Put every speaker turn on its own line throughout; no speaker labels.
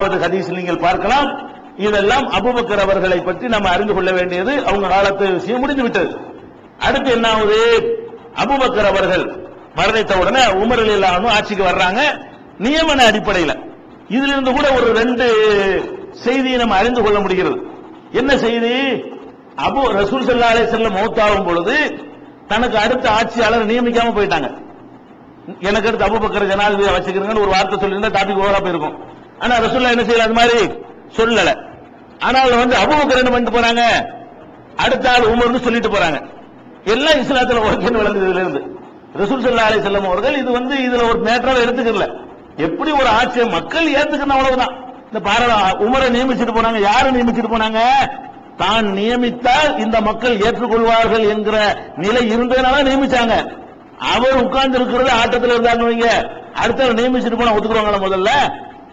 பதிமூணாவது ஹதீஸ் நீங்கள் பார்க்கலாம். இதெல்லாம் அபுபக்கர் அவர்களை பற்றி நம்ம அறிந்து கொள்ள வேண்டியது. அவங்க காலத்து விஷயம் முடிந்து விட்டது. அடுத்து என்ன ஆகுது? அபுபக்கர் அவர்கள் மரணித்த உடனே உமர் இல்லாமல் ஆட்சிக்கு வர்றாங்க. நியமன அடிப்படையில். இதுல இருந்து கூட ஒரு ரெண்டு செய்தியை நம்ம அறிந்து கொள்ள முடிகிறது. என்ன செய்தி? அபு ரசூல் சல்லா அலே வஸல்லம் மௌத்தாகும் பொழுது தனக்கு அடுத்த ஆட்சியாளர் நியமிக்காம போயிட்டாங்க. எனக்கு அடுத்து அபுபக்கர் ஜனாதிபதியை வச்சுக்கிறேங்கன்னு ஒரு வார்த்தை சொல்லியிருந்தா டாபிக் ஓவரா போயிருக்கும். ஆனா ரசூல்லா என்ன செய்யல? அது மாதிரி சொல்லல. ஆனால் வந்து அபுபக்கர் என்ன பண்ணிட்டு போறாங்க? அடுத்த ஆள் உமர்னு சொல்லிட்டு போறாங்க. எல்லாம் இஸ்லாத்துல ஓகேன்னு வளர்ந்ததுல இருந்து. ரசூல் சல்லா அலி செல்லம் அவர்கள் இது வந்து இதுல ஒரு மேட்டராக எடுத்துக்கல எப்படி ஒரு ஆட்சியை மக்கள் ஏத்துக்கணும் அவ்வளவுதான். இந்த பாரத உமரை நியமிச்சிட்டு போனாங்க. யாரை நியமிச்சிட்டு போனாங்க? தான் நியமித்தால் இந்த மக்கள் ஏற்றுக்கொள்வார்கள் என்கிற நிலை இருந்ததுனால நியமிச்சாங்க. அவர் உட்கார்ந்து இருக்கிறது ஆட்டத்தில் இருந்தாங்க வைங்க. அடுத்த நியமிச்சுட்டு போனா ஒத்துக்குறாங்களா முதல்ல?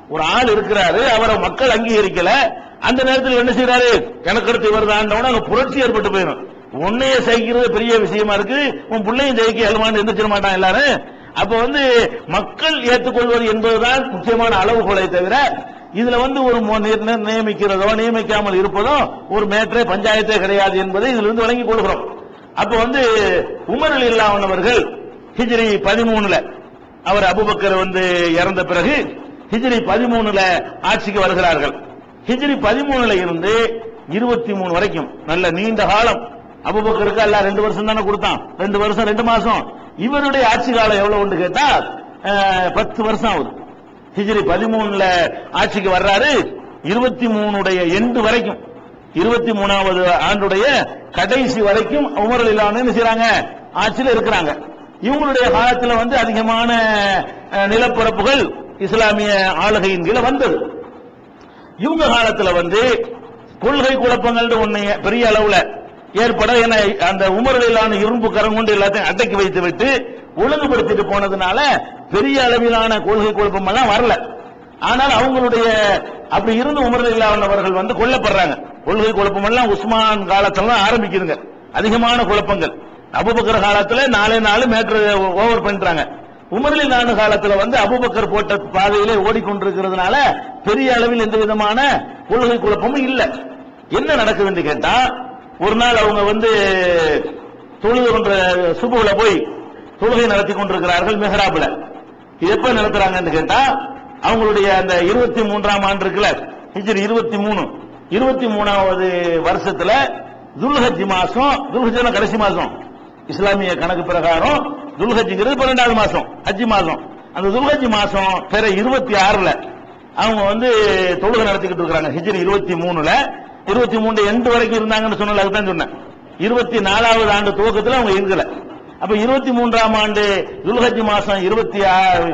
ஒரு ஆள் இருக்கிறாரு அவரை மக்கள் அங்கீகரிக்கல. அந்த நேரத்தில் என்ன செய்யறாரு எனக்கு அடுத்து இவர் தான் அங்க புரட்சி ஏற்பட்டு போயிடும். உன்னைய சகிக்கிறது பெரிய விஷயமா இருக்கு. உன் பிள்ளையும் ஜெயிக்க எழுமான்னு எந்திரிச்சிட மாட்டான் எல்லாரும். அப்ப வந்து மக்கள் ஏற்றுக்கொள்வது என்பதுதான் முக்கியமான அளவுகோலை தவிர இதுல வந்து ஒரு நியமிக்கிறதோ நியமிக்காமல் இருப்பதோ ஒரு மேற்றே பஞ்சாயத்தே கிடையாது என்பதை இதுல இருந்து வழங்கிக் கொள்கிறோம். அப்ப வந்து உமர் இல்லாதவர்கள் ஹிஜ்ரி பதிமூணுல அவர் அபுபக்கர் வந்து இறந்த பிறகு ஹிஜ்ரி பதிமூணுல ஆட்சிக்கு வருகிறார்கள். ஹிஜ்ரி பதிமூணுல இருந்து இருபத்தி மூணு வரைக்கும் நல்ல நீண்ட காலம். அபுபக்கருக்கு எல்லாம் ரெண்டு வருஷம் தானே கொடுத்தான். ரெண்டு வருஷம் ரெண்டு மாசம். இவருடைய ஆட்சி காலம் எவ்வளவு கேட்டா பத்து வருஷம் ஆகுது. ஹிஜ்ரி பதிமூணுல ஆட்சிக்கு வர்றாரு. இருபத்தி மூணுடைய எண்டு வரைக்கும் இருபத்தி மூணாவது ஆண்டுடைய கடைசி வரைக்கும் உமர் இல்லாம என்ன ஆட்சியில் இருக்கிறாங்க. இவங்களுடைய காலத்துல வந்து அதிகமான நிலப்பரப்புகள் இஸ்லாமிய ஆளுகையின் கீழே வந்தது. இவங்க காலத்துல வந்து கொள்கை குழப்பங்கள் ஒண்ணு பெரிய அளவுல ஏற்பட என அந்த உமரிலான இரும்பு கரம் கொண்டு எல்லாத்தையும் அடக்கி வைத்து விட்டு ஒழுங்குபடுத்திட்டு போனதுனால பெரிய அளவிலான கொள்கை குழப்பம் எல்லாம் வரல. ஆனால் அவங்களுடைய அப்படி இருந்து உமரலில்லானவர்கள் வந்து கொல்லப்படுறாங்க. கொள்கை குழப்பம் எல்லாம் உஸ்மான் காலத்துல ஆரம்பிக்குதுங்க. அதிகமான குழப்பங்கள். அபுபக்கர காலத்துல நாலே நாலு மேட்ரு ஓவர் பண்றாங்க உமர்லி நாடு காலத்துல வந்து அபுபக்கர் போட்ட பாதையிலே ஓடிக்கொண்டிருக்கிறதுனால பெரிய அளவில் எந்த விதமான கொள்கை குழப்பமும் இல்லை. என்ன நடக்குதுன்னு கேட்டா ஒரு நாள் அவங்க வந்து தொழுது கொண்ட சுபுல போய் தொழுகை நடத்தி கொண்டிருக்கிறார்கள் மெஹராப்ல. இது எப்ப நடத்துறாங்கன்னு கேட்டா அவங்களுடைய அந்த இருபத்தி மூன்றாம் ஆண்டு இருக்குல்ல ஹிஜ்ரி இருபத்தி மூணு. இருபத்தி மூணாவது வருஷத்துல துல்ஹஜி மாசம் துல்ஹஜ்னா கடைசி மாசம். இஸ்லாமிய கணக்கு பிரகாரம் துல்ஹஜிங்கிறது பன்னெண்டாவது மாசம் ஹஜ்ஜி மாசம். அந்த துல்ஹஜ் மாசம் பிற இருபத்தி ஆறுல அவங்க வந்து தொழுகை நடத்திக்கிட்டு இருக்கிறாங்க. ஹிஜ்ரி இருபத்தி மூணுல இருபத்தி மூணு எண்டு வரைக்கும் இருந்தாங்கன்னு சொன்னல அதுதான் சொன்னேன். இருபத்தி நாலாவது ஆண்டு துவக்கத்தில் அவங்க இருக்கல அப்ப இருபத்தி மூன்றாம் ஆண்டு துல்ஹஜ் மாசம் இருபத்தி ஆறு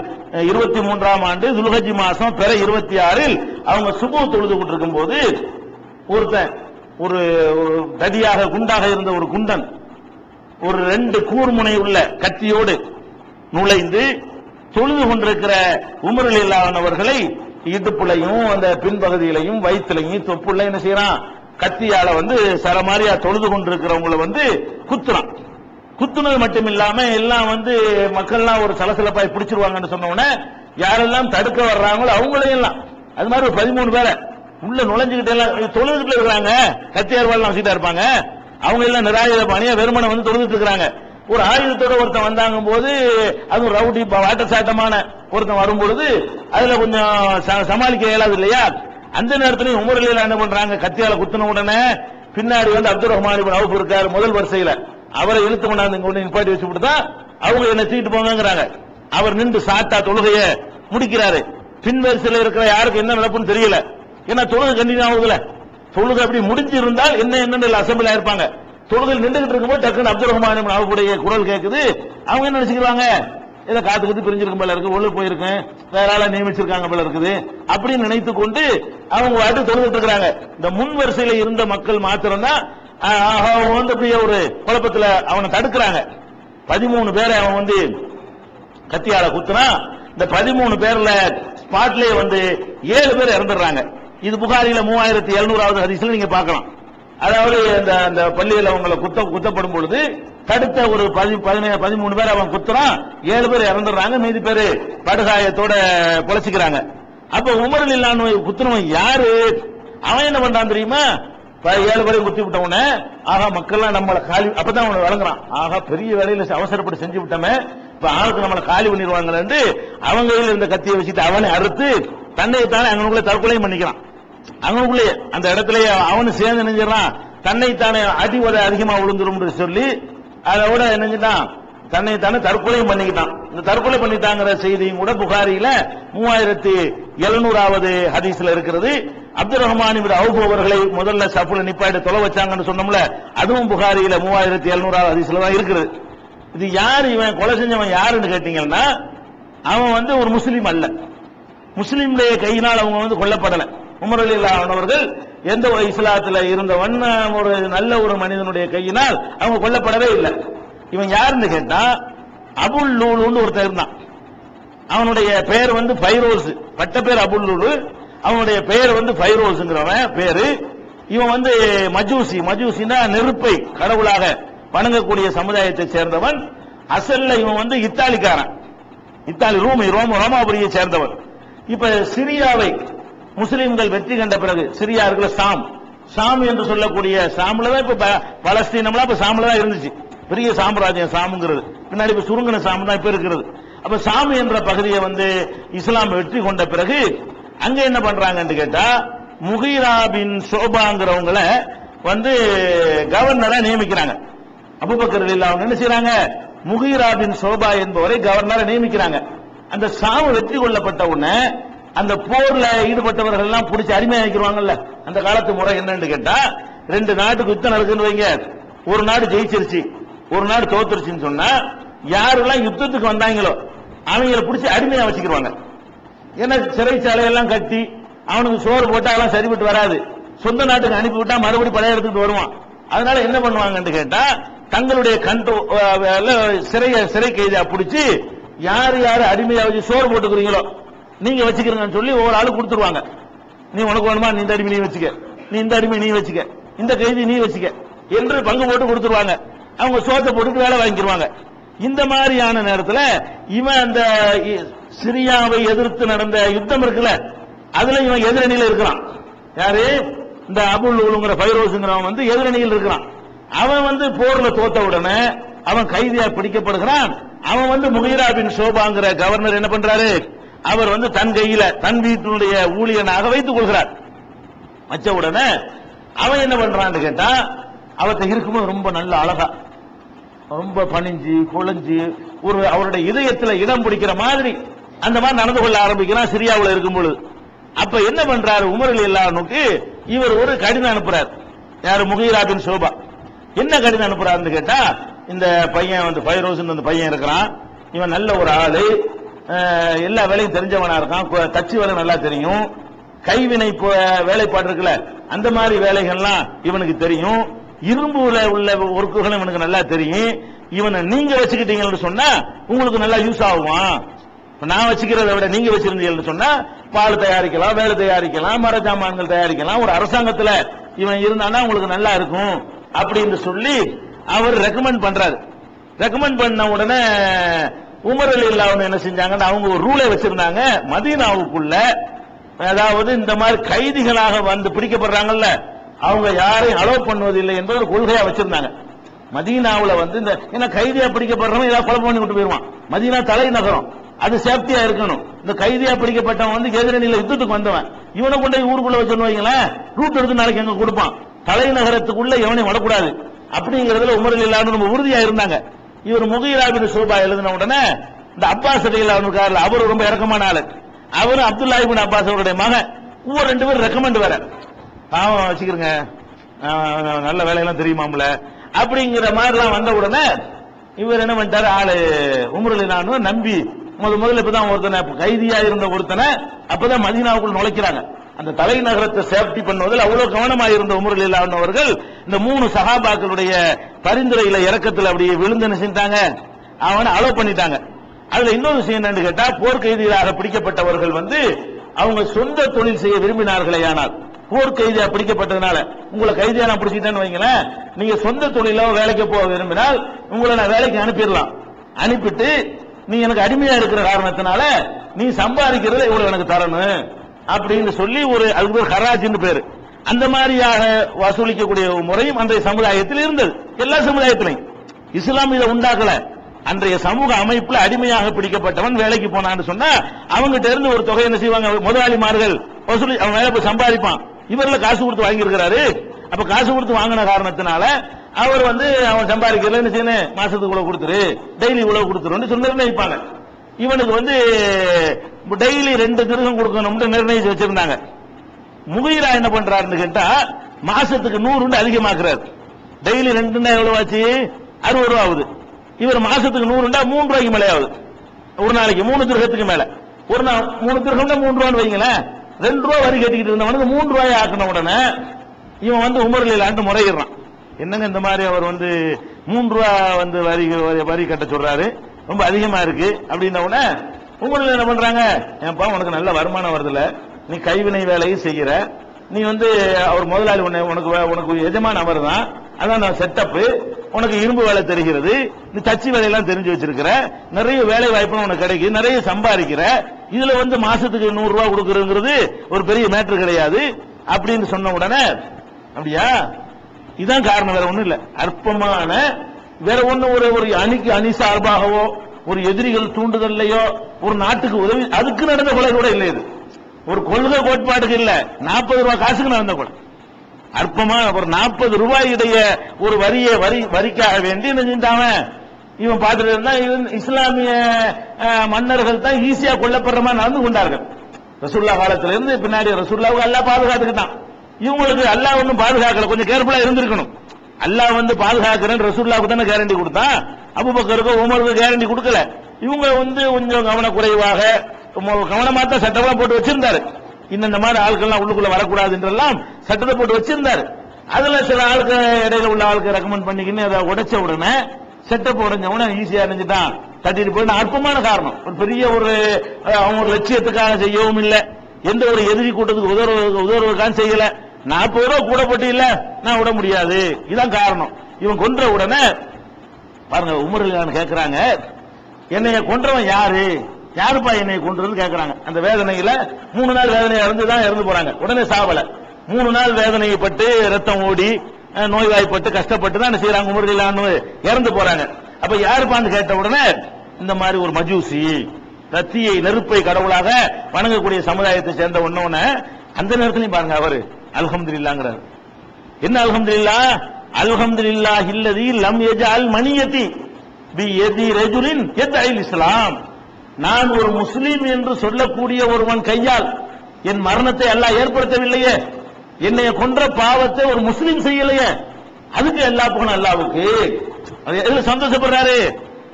இருபத்தி மூன்றாம் ஆண்டு துல்ஹஜ் மாசம் பிற இருபத்தி ஆறில் அவங்க சுபு தொழுது கொண்டிருக்கும் போது ஒருத்தன் ஒரு ஒரு தடியாக குண்டாக இருந்த ஒரு குண்டன் ஒரு ரெண்டு கூர்முனை உள்ள கத்தியோடு நுழைந்து தொழுது கொண்டிருக்கிற உமரில் இல்லாதவர்களை இடுப்புலையும் அந்த பின்பகுதியிலையும் வயிற்றுலையும் தொப்புள்ள என்ன செய்யறான்? கத்தியால வந்து சரமாரியா தொழுது கொண்டிருக்கிறவங்களை வந்து குத்துறான். குத்துனது மட்டும் இல்லாம எல்லாம் வந்து மக்கள்லாம் ஒரு சலசலப்பாய் பிடிச்சிருவாங்கன்னு சொன்ன உடனே யாரெல்லாம் தடுக்க வர்றாங்களோ அவங்களையும் எல்லாம். அது மாதிரி ஒரு பதிமூணு பேரை. உள்ள நுழைஞ்சுக்கிட்டு எல்லாம் தொழுதுகிட்டு இருக்கிறாங்க. கத்தியார் வாழ்லாம் சீட்டா இருப்பாங்க. அவங்க எல்லாம் நிராயுத பாணியா வெறுமனை வந்து தொழுதுட்டு இருக்கிறாங்க. ஒரு ஆயுதத்தோட ஒருத்தன் வந்தாங்க போது அதுவும் ரவுடி வாட்டசாட்டமான சாட்டமான ஒருத்தன் வரும்பொழுது அதுல கொஞ்சம் ச- சமாளிக்க இயலாது இல்லையா? அந்த நேரத்திலையும் உமரில் என்ன பண்றாங்க? கத்தியால குத்தின உடனே பின்னாடி வந்து அப்துல் ரஹ்மான் இப்னு இருக்காரு முதல் வரிசையில. அவரை இழுத்து கொண்டாந்து இங்க கொண்டு நிப்பாட்டி வச்சு கொடுத்தா தான் அவங்க என்ன தூக்கிட்டு போங்கிறாங்க அவர் நின்று சாத்தா தொழுகைய முடிக்கிறாரு. பின் வரிசையில இருக்கிற யாருக்கு என்ன நடப்புன்னு தெரியல. ஏன்னா தொழுகை கண்டினியூ ஆகுதுல தொழுகை அப்படி முடிஞ்சிருந்தால் என்ன என்னன்னு அசம்பிள் இருப்பாங்க. தொழுகையில் நின்றுகிட்டு இருக்கும்போது டக்குன்னு அப்துல் ரஹ்மான் அவருடைய குரல் கேட்குது அவங்க என்ன நினைச்சுக்கிறாங்க இதை காத்து கத்து பிரிஞ்சிருக்கும் போல இருக்கு உள்ள போயிருக்கேன். வேற ஆளா நியமிச்சிருக்காங்க போல இருக்குது. அப்படின்னு நினைத்து கொண்டு அவங்க வாட்டு தொழுதுட்டு இருக்கிறாங்க. இந்த முன் வரிசையில இருந்த மக்கள் மாத்திரம் தான் அவங்க வந்து அப்படியே ஒரு குழப்பத்துல அவனை தடுக்கிறாங்க. பதிமூணு பேரை அவன் வந்து கத்தியால குத்துனா இந்த பதிமூணு பேர்ல ஸ்பாட்லயே வந்து ஏழு பேர் இறந்துடுறாங்க. இது புகாரில மூவாயிரத்தி எழுநூறாவது ஹரிசில் நீங்க பார்க்கலாம். அதாவது அந்த அந்த பள்ளியில் அவங்களை குத்த குத்தப்படும் பொழுது தடுத்த ஒரு பதி பதினேழு பதிமூணு பேர் அவன் குத்துறான் ஏழு பேர் இறந்துடுறாங்க மீதி பேர் படுகாயத்தோட பொழைச்சிக்கிறாங்க அப்ப உமர் நோய் குத்துனவன் யாரு? அவன் என்ன பண்றான் தெரியுமா? ஏழு பேரையும் குத்தி விட்டவன ஆகா மக்கள்லாம் நம்மளை காலி அப்பதான் அவனை வழங்குறான். ஆகா பெரிய வேலையில அவசரப்பட்டு செஞ்சு விட்டமே இப்ப ஆளுக்கு நம்மளை காலி பண்ணிடுவாங்கன்னு அவங்க கையில் இருந்த கத்தியை வச்சுட்டு அவனை அறுத்து தன்னை தானே அங்கனுக்குள்ள தற்கொலையும் பண்ணிக்கிறான். அவனுக்குள்ளே அந்த இடத்துலயே அவனு சேர்ந்து நினைஞ்சிடறான். தன்னைத்தானே அடி உதை அதிகமா விழுந்துரும் சொல்லி அதோட நினைஞ்சிட்டான் தன்னைத்தானே தற்கொலையும் பண்ணிக்கிட்டான். இந்த தற்கொலை பண்ணிட்டாங்கிற செய்தியும் கூட புகாரியில மூவாயிரத்தி எழுநூறாவது ஹதீஸ்ல இருக்கிறது. அப்துல் ரஹ்மான் இவர் அவுபு அவர்களை முதல்ல சப்புல நிப்பாயிட்டு தொலை வச்சாங்கன்னு சொன்னோம்ல அதுவும் புகாரியில மூவாயிரத்தி எழுநூறாவது ஹதீஸ்ல தான் இருக்குது. இது யார் இவன் கொலை செஞ்சவன் யாருன்னு கேட்டீங்கன்னா அவன் வந்து ஒரு முஸ்லீம் அல்ல. முஸ்லிம்டைய கையினால் அவங்க வந்து கொல்லப்படல. உமர் அவர்கள் எந்த ஒரு இஸ்லாத்துல இருந்தவன் ஒரு நல்ல ஒரு மனிதனுடைய கையினால் அவங்க கொல்லப்படவே இல்லை. இவன் யாருன்னு கேட்டா அபுல் லூலுன்னு ஒருத்தர் இருந்தான் அவனுடைய பெயர் வந்து பைரோஸ் பட்ட பேர் அபுல் லூலு. அவனுடைய பெயர் வந்து பைரோஸ்ங்கிறவன் பேரு. இவன் வந்து மஜூசி. மஜூசினா நெருப்பை கடவுளாக வணங்கக்கூடிய சமுதாயத்தை சேர்ந்தவன். அசல்ல இவன் வந்து இத்தாலிக்காரன். இத்தாலி ரோமி ரோம ரோமாபுரியை சேர்ந்தவன். இப்ப சிரியாவை முஸ்லிம்கள் வெற்றி கண்ட பிறகு சிரியா இருக்கிற சாம். சாம் என்று சொல்லக்கூடிய சாம்ல தான் இப்ப ப- பலஸ்தீனம்லாம் இப்ப சாம்ல தான் இருந்துச்சு. பெரிய சாம்ராஜ்யம் சாமுங்கிறது. பின்னாடி இப்ப சுருங்கின சாம் தான் இப்ப இருக்கிறது. அப்ப சாம் என்ற பகுதியை வந்து இஸ்லாம் வெற்றி கொண்ட பிறகு அங்க என்ன பண்றாங்கன்னு கேட்டா முகீரா பின் சோபாங்கிறவங்கள வந்து கவர்னரா நியமிக்கிறாங்க. அபுபக்கர் அவங்க என்ன செய்யறாங்க முகீரா பின் சோபா என்பவரை கவர்னரா நியமிக்கிறாங்க. அந்த சாவு வெற்றி கொள்ளப்பட்ட உடனே அந்த போர்ல ஈடுபட்டவர்கள் எல்லாம் பிடிச்சி அடிமையாக்கிடுவாங்கல்ல அந்த காலத்து முறை என்னன்னு கேட்டா ரெண்டு நாட்டுக்கு யுத்தம் நடக்குன்னு வைங்க. ஒரு நாடு ஜெயிச்சிருச்சு ஒரு நாடு தோத்துருச்சுன்னு சொன்னா யாரெல்லாம் யுத்தத்துக்கு வந்தாங்களோ அவங்களை பிடிச்சி அடிமையா வச்சுக்கிடுவாங்க. ஏன்னா சிறைச்சாலையெல்லாம் கட்டி அவனுக்கு சோறு போட்டா எல்லாம் சரிபட்டு வராது. சொந்த நாட்டுக்கு அனுப்பி விட்டா மறுபடியும் பழைய இடத்துக்கு வருவான் அதனால என்ன பண்ணுவாங்கன்னு கேட்டா தங்களுடைய கண்ட்ரோ சிறைய சிறை கைதியா பிடிச்சி யார் யார் அடிமையா வச்சு சோறு போட்டுக்கிறீங்களோ நீங்க வச்சுக்கிறீங்கன்னு சொல்லி ஒவ்வொரு ஆளு கொடுத்துருவாங்க. நீ உனக்கு வேணுமா? நீ இந்த அடிமை நீ வச்சுக்க. நீ இந்த அடிமை நீ வச்சுக்க. இந்த கைதி நீ வச்சுக்க. என்று பங்கு போட்டு கொடுத்துருவாங்க. அவங்க சோத்தை போட்டு வேலை வாங்கிடுவாங்க இந்த மாதிரியான நேரத்துல இவன் அந்த சிரியாவை எதிர்த்து நடந்த யுத்தம் இருக்குல்ல அதுல இவன் எதிரணியில இருக்கிறான். யாரு? இந்த அபுல் உலுங்கிற பைரோஸுங்கிறவன் வந்து எதிரணியில் இருக்கிறான். அவன் வந்து போர்ல தோத்த உடனே அவன் கைதியா பிடிக்கப்படுகிறான். அவன் வந்து முகிரா பின் சோபாங்கிற கவர்னர் என்ன பண்றாரு? அவர் வந்து தன் கையில தன் வீட்டினுடைய ஊழியனாக வைத்துக் கொள்கிறார். வச்ச உடனே அவன் என்ன பண்றான்னு கேட்டா அவர்கிட்ட இருக்கும்போது ரொம்ப நல்ல அழகா ரொம்ப பணிஞ்சு குழஞ்சு ஒரு அவருடைய இதயத்துல இடம் பிடிக்கிற மாதிரி அந்த மாதிரி நடந்து கொள்ள ஆரம்பிக்கிறான் சிரியாவில் இருக்கும் பொழுது. அப்ப என்ன பண்றாரு உமரில் இல்லானுக்கு இவர் ஒரு கடிதம் அனுப்புறார். யாரு? முகீராபின் சோபா என்ன கடிதம் அனுப்புறாருன்னு கேட்டா இந்த பையன் வந்து ஃபைரோஸ் அந்த பையன் இருக்கிறான். இவன் நல்ல ஒரு ஆளு. எல்லா வேலையும் தெரிஞ்சவனா இருக்கான். தச்சு வேலை நல்லா தெரியும். கைவினை வேலைப்பாடு இருக்குல்ல அந்த மாதிரி வேலைகள்லாம் இவனுக்கு தெரியும். இரும்புல உள்ள ஒர்க்குகளும் இவனுக்கு நல்லா தெரியும். இவனை நீங்க வச்சுக்கிட்டீங்கன்னு சொன்னா உங்களுக்கு நல்லா யூஸ் ஆகுவான் நான் வச்சுக்கிறத விட நீங்க வச்சிருந்தீங்கன்னு சொன்னா பால் தயாரிக்கலாம் வேலை தயாரிக்கலாம் மர ஜாமான்கள் தயாரிக்கலாம் ஒரு அரசாங்கத்துல இவன் இருந்தானா உங்களுக்கு நல்லா இருக்கும். அப்படின்னு சொல்லி அவர் ரெக்கமெண்ட் பண்றாரு. ரெக்கமெண்ட் பண்ண உடனே உமர் அலி இல்லாம என்ன செஞ்சாங்கன்னா அவங்க ஒரு ரூலை வச்சிருந்தாங்க. மதீனாவுக்குள்ள அதாவது இந்த மாதிரி கைதிகளாக வந்து பிடிக்கப்படுறாங்கல்ல அவங்க யாரையும் அலோவ் பண்ணுவதில்லை என்ற ஒரு கொள்கையா வச்சிருந்தாங்க. மதீனாவில் வந்து இந்த ஏன்னா கைதியா பிடிக்கப்படுறவங்க ஏதாவது குழப்பம் பண்ணி விட்டு போயிருவான் மதீனா தலைநகரம் அது சேஃப்டியா இருக்கணும். இந்த கைதியா பிடிக்கப்பட்டவன் வந்து எதிரணியில யுத்தத்துக்கு வந்தவன். இவனை கொண்டு ஊருக்குள்ள வச்சு வைங்களேன் ரூட் எடுத்து நாளைக்கு எங்க கொடுப்பான். தலைநகரத்துக்குள்ள எவனையும் வரக்கூடாது அப்படிங்கறதுல உமரில் இல்லாமல் நம்ம உறுதியா இருந்தாங்க. இவர் முகீராபின் சூபா எழுதின உடனே இந்த அப்பாஸ் அடிகள் அவனுக்காரில் அவர் ரொம்ப இறக்கமான ஆளு. அவரும் அப்துல்லா இபின் அப்பாஸ் அவருடைய மகன் ஒவ்வொரு ரெண்டு பேரும் ரெக்கமெண்ட் வேற. பாவம் வச்சுக்கிறங்க நல்ல வேலையெல்லாம் தெரியுமாம்ல. அப்படிங்கிற மாதிரிலாம் வந்த உடனே இவர் என்ன பண்ணிட்டாரு? ஆளு உமரலி நானும் நம்பி முதல் முதல்ல இப்பதான் ஒருத்தனை கைதியா இருந்த ஒருத்தனை அப்பதான் மதீனாவுக்குள் நுழைக்கிறாங்க. அந்த தலைநகரத்தை சேஃப்டி பண்ணுவதில் அவ்வளவு கவனமாக இருந்த உமரலி அவர்கள் இந்த மூணு சகாபாக்களுடைய பரிந்துரையில இறக்கத்தில் அப்படியே விழுந்து என்ன செஞ்சாங்க அவனை அலோவ் பண்ணிட்டாங்க. அதுல இன்னொரு விஷயம் என்னன்னு கேட்டா போர்க்கைதிகளாக பிடிக்கப்பட்டவர்கள் வந்து அவங்க சொந்த தொழில் செய்ய விரும்பினார்களே ஆனால் போர்க்கைதியா பிடிக்கப்பட்டதுனால உங்களை கைதியா நான் பிடிச்சிட்டேன்னு வைங்களேன் நீங்க சொந்த தொழிலோ வேலைக்கு போக விரும்பினால் உங்களை நான் வேலைக்கு அனுப்பிடலாம். அனுப்பிட்டு நீ எனக்கு அடிமையா இருக்கிற காரணத்தினால நீ சம்பாதிக்கிறத இவ்வளவு எனக்கு தரணும் அப்படின்னு சொல்லி ஒரு அதுக்கு பேர் ஹராஜின்னு பேரு. அந்த மாதிரியாக வசூலிக்கக்கூடிய முறையும் அன்றைய சமுதாயத்தில் இருந்தது. எல்லா சமுதாயத்திலையும். இஸ்லாம் இதை உண்டாக்கல. அன்றைய சமூக அமைப்புல அடிமையாக பிடிக்கப்பட்டவன் வேலைக்கு போனான்னு சொன்னா அவங்ககிட்ட இருந்து ஒரு தொகை என்ன செய்வாங்க? முதலாளிமார்கள் வசூலி அவன் வேலை போய் சம்பாதிப்பான். இவர்ல காசு கொடுத்து வாங்கியிருக்கிறாரு. அப்ப காசு கொடுத்து வாங்கின காரணத்தினால அவர் வந்து அவன் சம்பாதிக்கல என்ன செய்யணும்? மாசத்துக்கு இவ்வளவு கொடுத்துரு டெய்லி இவ்வளவு கொடுத்துருன்னு சொல்லி நிர்ணயிப்பாங்க. இவனுக்கு வந்து டெய்லி ரெண்டு திருகம் கொடுக்கணும்னு நிர்ணயிச்சு வச்சிருந்தாங்க. முகீரா என்ன பண்றாருன்னு கேட்டா மாசத்துக்கு நூறு அதிகமாக்குறாரு. டெய்லி ரெண்டுன்னா எவ்வளவு ஆச்சு? அறுபது ரூபா ஆகுது. இவர் மாசத்துக்கு நூறுண்டா மூணு ரூபாய்க்கு மேலே ஆகுது. ஒரு நாளைக்கு மூணு திருகத்துக்கு மேல. ஒரு நாள் மூணு திருகம்னா மூணு ரூபான்னு வைங்களேன். ரெண்டு ரூபா வரி கட்டிக்கிட்டு இருந்தவனுக்கு மூணு ரூபாய் ஆக்கின உடனே இவன் வந்து உமரில் ஆண்டு முறையிடுறான். என்னங்க இந்த மாதிரி அவர் வந்து மூன்று ரூபா வந்து வரி வரி- கட்ட சொல்றாரு? ரொம்ப அதிகமா இருக்கு. அப்படின்ன உடனே உமரில் என்ன பண்றாங்க? ஏன்பா உனக்கு நல்ல வருமானம் வருதுல்ல. நீ கைவினை வேலையும் செய்கிற. நீ வந்து அவர் முதலாளி உன்னை உனக்கு வே- உனக்கு எஜமான அவர் தான் அதான் நான் செட்டப்பு உனக்கு இரும்பு வேலை தெரிகிறது. நீ தச்சு வேலையெல்லாம் தெரிஞ்சு வச்சிருக்கிற. நிறைய வேலை வாய்ப்பு உனக்கு கிடைக்குது. நிறைய சம்பாதிக்கிற. இதுல வந்து மாசத்துக்கு நூறு ரூபா கொடுக்கறதுங்கிறது ஒரு பெரிய மேட்ரு கிடையாது. அப்படின்னு சொன்ன உடனே அப்படியா? இதான் காரணம். வேற ஒண்ணும் இல்ல. அற்பமான வேற ஒண்ணு ஒரு ஒரு அணிக்கு அணி சார்பாகவோ ஒரு எதிரிகள் தூண்டுதல்லையோ ஒரு நாட்டுக்கு உதவி அதுக்கு நடந்த கொலை கூட இல்லை இது. ஒரு கொள்கை கோட்பாடுக்கு இல்ல. நாற்பது ரூபாய் காசுக்கு நடந்த கூட அற்பமா ஒரு நாற்பது ரூபாயுடைய ஒரு வரியை வரி வரிக்காக வேண்டி என்ன இவன் பார்த்துட்டு இருந்தா இவன் இஸ்லாமிய மன்னர்கள் தான் ஈஸியா கொல்லப்படுற மாதிரி நடந்து கொண்டார்கள். ரசுல்லா காலத்துல இருந்து பின்னாடி ரசுல்லாவுக்கு அல்லா பாதுகாத்துக்கிட்டான். இவங்களுக்கு அல்லாஹ் ஒன்றும் பாதுகாக்கல கொஞ்சம் கேர்ஃபுல்லா இருந்திருக்கணும். அல்லாஹ் வந்து பாதுகாக்கிறேன் ரசுல்லாவுக்கு தானே கேரண்டி கொடுத்தான். அபுபக்கருக்கோ உமருக்கு கேரண்டி கொடுக்கல. இவங்க வந்து கொஞ்சம் கவனக்குறைவாக கவனமா தான் சட்டம்லாம் போட்டு வச்சிருந்தாரு. இந்த மாதிரி ஆட்கள்லாம் உள்ளுக்குள்ள வரக்கூடாதுன்றெல்லாம் சட்டத்தை போட்டு வச்சிருந்தாரு. அதுல சில ஆளுக்கு இடையில உள்ள ஆளுக்கு ரெக்கமெண்ட் பண்ணிக்கின்னு அதை உடைச்ச உடனே செட்டப் உடஞ்ச உடனே ஈஸியா இருந்துட்டான் தட்டிட்டு போயிட்டு அற்பமான காரணம். ஒரு பெரிய ஒரு அவங்க ஒரு லட்சியத்துக்காக செய்யவும் இல்லை. எந்த ஒரு எதிரி கூட்டத்துக்கு உதவுவதற்கு உதவுவதற்காக செய்யல. நாற்பது ரூபா கூட போட்டு இல்ல நான் விட முடியாது. இதான் காரணம். இவன் கொன்ற உடனே பாருங்க உமர் கேட்கிறாங்க என்னைய கொன்றவன் யாரு? யாருப்பா என்னை கொண்டு கேட்கிறாங்க அந்த வேதனையில மூணு நாள் வேதனையை இறந்து தான் இறந்து போறாங்க. உடனே சாவல. மூணு நாள் வேதனைப்பட்டு ரத்தம் ஓடி நோய்வாய்ப்பட்டு கஷ்டப்பட்டு தான் செய்யறாங்க உமர்லான்னு இறந்து போறாங்க. அப்ப யாருப்பான்னு கேட்ட உடனே இந்த மாதிரி ஒரு மஜூசி ரத்தியை நெருப்பை கடவுளாக வணங்கக்கூடிய சமுதாயத்தை சேர்ந்த உடனே அந்த நேரத்திலையும் பாருங்க அவரு அல்ஹம்துலில்லாங்கிறார். என்ன அல்ஹம்துலில்லா? அல்ஹம்துலில்லா இல்லதி லம் எஜால் மணியதி பி எதி ரஜுலின் எத்ஐல் இஸ்லாம். நான் ஒரு முஸ்லீம் என்று சொல்லக்கூடிய ஒருவன் கையால் என் மரணத்தை அல்லாஹ் ஏற்படுத்தவில்லையே. என்னைய கொன்ற பாவத்தை ஒரு முஸ்லீம் செய்யலையே. அதுக்கு எல்லா போன அல்லாவுக்கு எதுல சந்தோஷப்படுறாரு?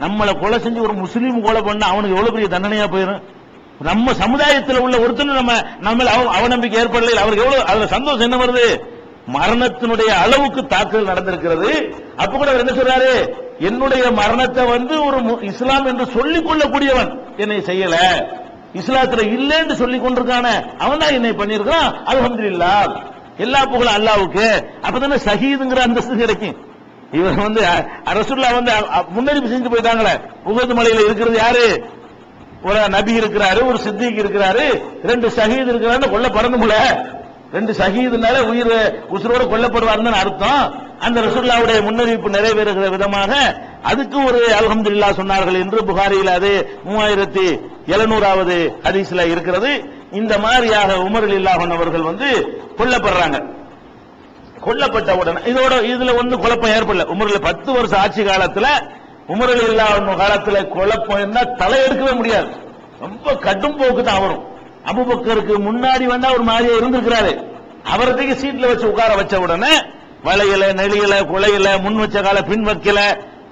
நம்மளை கொலை செஞ்சு ஒரு முஸ்லீம் கொலை பண்ண அவனுக்கு எவ்வளவு பெரிய தண்டனையா போயிடும் நம்ம சமுதாயத்தில் உள்ள ஒருத்தர் நம்ம நம்ம அவநம்பிக்கை ஏற்படல அவருக்கு எவ்வளவு அதுல சந்தோஷம் என்ன வருது? மரணத்தினுடைய அளவுக்கு தாக்குதல் நடந்திருக்கிறது. அப்ப கூட அவர் என்ன சொல்றாரு? என்னுடைய மரணத்தை வந்து ஒரு மு- இஸ்லாம் என்று சொல்லிக் கொள்ளக்கூடியவன் என்னை செய்யல. இஸ்லாத்துல இல்லைன்னு சொல்லிக் கொண்டிருக்கான அவன் தான் என்னை பண்ணிருக்கான் இல்லா எல்லா புகழும் அல்லாவுக்கு. அப்பதானே ஷஹீதுங்கிற அந்தஸ்து கிடைக்கும். இவர் வந்து அரசுல்லா வந்து அ- முன்னறிவு செஞ்சு போயிட்டாங்களே. உகது மலையில இருக்கிறது யாரு? ஒரு நபி இருக்கிறாரு ஒரு சித்திக்கு இருக்கிறாரு. ரெண்டு ஷஹீத் இருக்கிறாரு கொல்ல பறந்துமுல ரெண்டு ஷஹீதுனால உயிர் உசுரோட கொல்லப்படுவாருன்னு அர்த்தம். அந்த ரசுல்லாவுடைய முன்னறிவிப்பு நிறைவேறுகிற விதமாக அதுக்கு ஒரு அல்ஹம்துலில்லாஹ் சொன்னார்கள் என்று புகாரியில் அது மூவாயிரத்தி எழுநூறாவது ஹதீஸ்ல இருக்கிறது. இந்த மாதிரியாக உமரில் இல்லாஹன் அவர்கள் வந்து கொல்லப்படுறாங்க. கொல்லப்பட்ட உடனே இதோட இதுல ஒன்றும் குழப்பம் ஏற்படல. உமரில் பத்து வருஷம் ஆட்சி காலத்துல உமரில் இல்லாத காலத்துல குழப்பம் என்ன? தலை எடுக்கவே முடியாது. ரொம்ப கடும் போக்கு தான் வரும். அபுபக்கருக்கு முன்னாடி வந்தா ஒரு மாதிரியா இருந்திருக்கிறாரு. அவரத்துக்கு சீட்ல வச்சு உட்கார வச்ச உடனே வளையல நெளியல குலையில முன் வச்ச கால பின் வைக்கல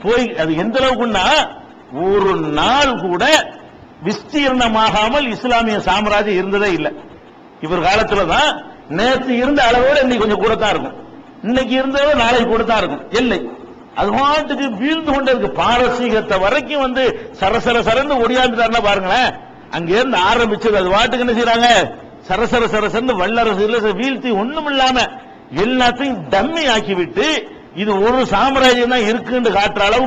போய் அது எந்த அளவுக்குன்னா ஒரு நாள் கூட விஸ்தீர்ணமாகாமல் இஸ்லாமிய சாம்ராஜ்யம் இருந்ததே இல்லை. இவர் காலத்துல தான் நேற்று இருந்த அளவோட இன்னைக்கு கொஞ்சம் கூட தான் இருக்கும். இன்னைக்கு இருந்ததோ நாளைக்கு கூட தான் இருக்கும். இல்லை. அது மாட்டுக்கு வீழ்ந்து கொண்டு இருக்கு பாரசீகத்தை வரைக்கும் வந்து சரசர சரந்து ஒடியாந்துட்டாருன்னா பாருங்களேன். அங்கிருந்து ஆரம்பிச்சது அது வாட்டுக்கு என்ன செய்யறாங்க சரசர சரசரந்து வல்லரசு வீழ்த்தி ஒண்ணும் இல்லாம எல்லாத்தையும் டம்மி ஆக்கிவிட்டு இது ஒரு சாம்ராஜ்யம் தான் இருக்குன்னு காட்டுற அளவு